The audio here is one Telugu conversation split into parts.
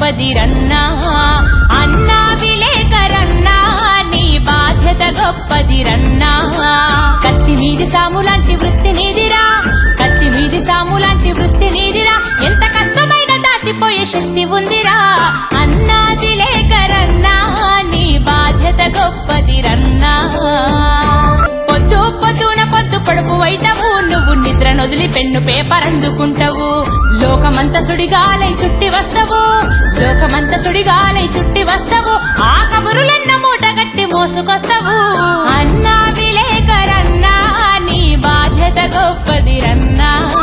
గొప్పదిరన్నా అన్నా విలేకరన్నా నీ బాధ్యత గొప్పదిరన్నా. కత్తి మీది సాములాంటి వృత్తి నీదిరా కత్తి మీది సాములాంటి వృత్తి నీదిరా. ఎంత కష్టమైన దాటిపోయే శక్తి ఉందిరా. అన్నా పెన్ను పేపర్ అందుకుంటావు. లోకమంత సుడిగాలై చుట్టి వస్తావు. లోకమంత సుడిగాలై చుట్టి వస్తావు. ఆ కబురులన్న మూట గట్టి మోసుకొస్తావు. అన్నా విలేకరన్నా నీ బాధ్యత గొప్పది రన్నా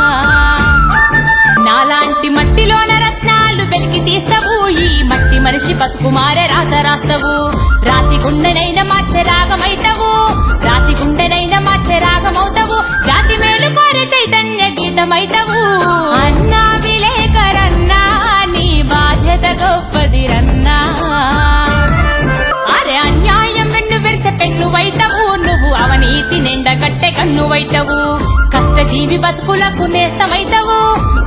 నాలాంటి మట్టిలోన రత్నాలు వెలికి తీస్తావు. ఈ మట్టి మనిషి బతుకు మారే రాత రాస్తావు. రాతి గుండెనైన మార్చే రాగమైతావు. వైతవు నువ్వు అవనీతి నిండ కట్టె కన్ను వైతవు కష్టజీవి బతుకులకు నేస్తమైతవు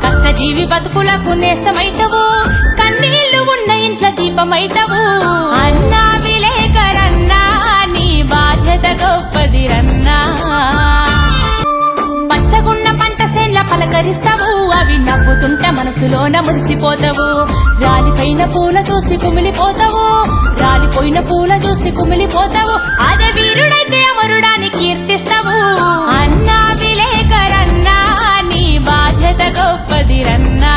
కష్టజీవి బతుకులకు నేస్తమైతవు. కన్నీళ్ళు ఉన్న ఇంట్ల దీపమైతవు. అన్నా విలేకరన్నా నీ బాధ్యత గొప్ప ధరిస్తావు అవి నవ్వుతుంటే మనసులోన మురిసిపోతావు. రాలిపోయిన పూల చూసి కుమిలిపోతావు రాలిపోయిన పూల చూసి కుమిలిపోతావు. అదే వీరుడైతే అమరుడాని కీర్తిస్తావు. అన్నా విలేకరన్నా నీ బాధ్యత గొప్పదిరన్నా.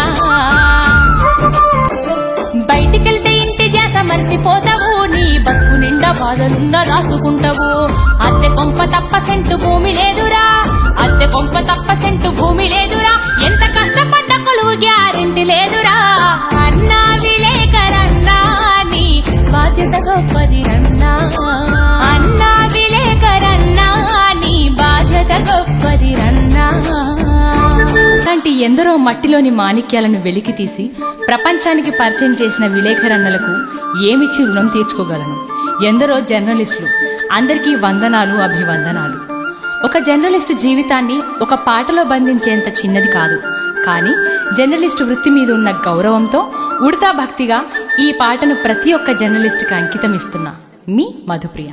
బయటికెళ్తే ఇంటి ధ్యాస మరిసిపోతావు నీ బతుకు నిండా బాధలుందా రాసుకుంటావు. అద్దె కొంప తప్ప సెంటు భూమి లేదురా అద్దె కొంప తప్ప సెంటు భూమి లేదురా. ఎంత కష్టపడ్డ కొలువు గ్యారెంటీ లేదురా. అన్నా విలేకరన్నా నీ బాధ్యత గొప్పది అన్నా. విలేకరన్నా నీ బాధ్యత గొప్పదిరన్నా లాంటి ఎందరో మట్టిలోని మాణిక్యాలను వెలికి తీసి ప్రపంచానికి పరిచయం చేసిన విలేకరన్నలకు ఏమిచ్చి రుణం తీర్చుకోగలను? ఎందరో జర్నలిస్టులు అందరికీ వందనాలు అభివందనాలు. ఒక జర్నలిస్ట్ జీవితాన్ని ఒక పాటలో బంధించేంత చిన్నది కాదు. కానీ జర్నలిస్ట్ వృత్తి మీద ఉన్న గౌరవంతో ఉడతా భక్తిగా ఈ పాటను ప్రతి ఒక్క జర్నలిస్ట్కి అంకితం ఇస్తున్నా మీ మధుప్రియ.